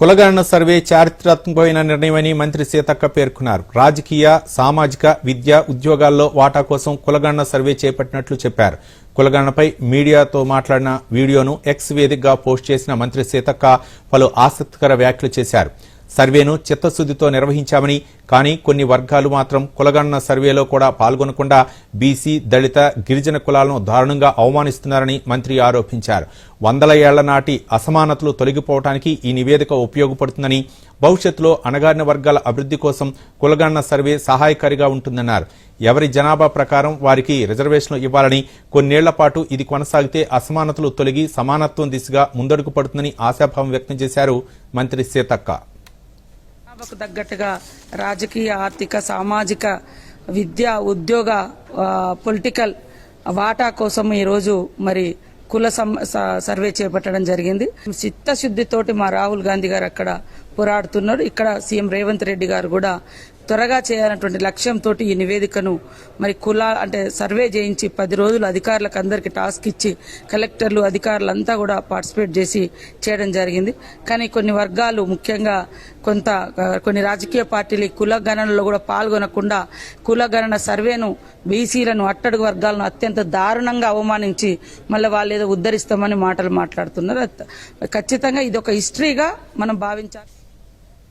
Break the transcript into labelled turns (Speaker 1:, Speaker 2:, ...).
Speaker 1: కులగణన సర్వే చారిత్రాత్మకమైన నిర్ణయమని మంత్రి సీతక్క పేర్కొన్నారు. రాజకీయ సామాజిక విద్య ఉద్యోగాల్లో వాటా కోసం కులగణన సర్వే చేపట్టినట్లు చెప్పారు. కులగణనపై మీడియాతో మాట్లాడిన వీడియోను ఎక్స్ వేదికగా పోస్ట్ చేసిన మంత్రి సీతక్క పలు ఆసక్తికర వ్యాఖ్యలు చేశారు. సర్వేను చిత్తశుద్దితో నిర్వహించామని కానీ కొన్ని వర్గాలు మాత్రం కులగణన సర్వేలో కూడా పాల్గొనకుండా బీసీ దళిత గిరిజన కులాలను దారుణంగా అవమానిస్తున్నారని మంత్రి ఆరోపించారు. వందల ఏళ్ళ నాటి అసమానతలు తొలగిపోవటానికి ఈ నివేదిక ఉపయోగపడుతుందని భవిష్యత్తులో అణగారిన వర్గాల అభివృద్ధి కోసం కులగణన సర్వే సహాయకారిగా ఉంటుందన్నారు. ఎవరి జనాభా ప్రకారం వారికి రిజర్వేషన్లు ఇవ్వాలని కొన్నేళ్ళ పాటు ఇది కొనసాగితే అసమానతలు తొలగి సమానత్వం దిశగా ముందడుగు పడుతుందని ఆశాభావం వ్యక్తం చేశారు మంత్రి సీతక్క.
Speaker 2: సభకు తగ్గట్టుగా రాజకీయ ఆర్థిక సామాజిక విద్య ఉద్యోగ పొలిటికల్ వాటా కోసం ఈరోజు మరి కుల సం- సర్వే చేపట్టడం జరిగింది. చిత్తశుద్ధితోటి మా రాహుల్ గాంధీ గారు అక్కడ పోరాడుతున్నారు. ఇక్కడ సీఎం రేవంత్ రెడ్డి గారు కూడా త్వరగా చేయాలన్నటువంటి లక్ష్యంతో ఈ నివేదికను మరి కుల అంటే సర్వే చేయించి పది రోజులు అధికారులకు అందరికీ టాస్క్ ఇచ్చి కలెక్టర్లు అధికారులంతా కూడా పార్టిసిపేట్ చేసి చేయడం జరిగింది. కానీ కొన్ని వర్గాలు ముఖ్యంగా కొంత కొన్ని రాజకీయ పార్టీలు కుల గణనలో కూడా పాల్గొనకుండా కుల గణన సర్వేను బీసీలను అట్టడుగు వర్గాలను అత్యంత దారుణంగా అవమానించి మళ్ళీ వాళ్ళు ఏదో ఉద్ధరిస్తామని మాటలు మాట్లాడుతున్నారు. ఖచ్చితంగా ఇది ఒక హిస్టరీగా మనం భావించాలి.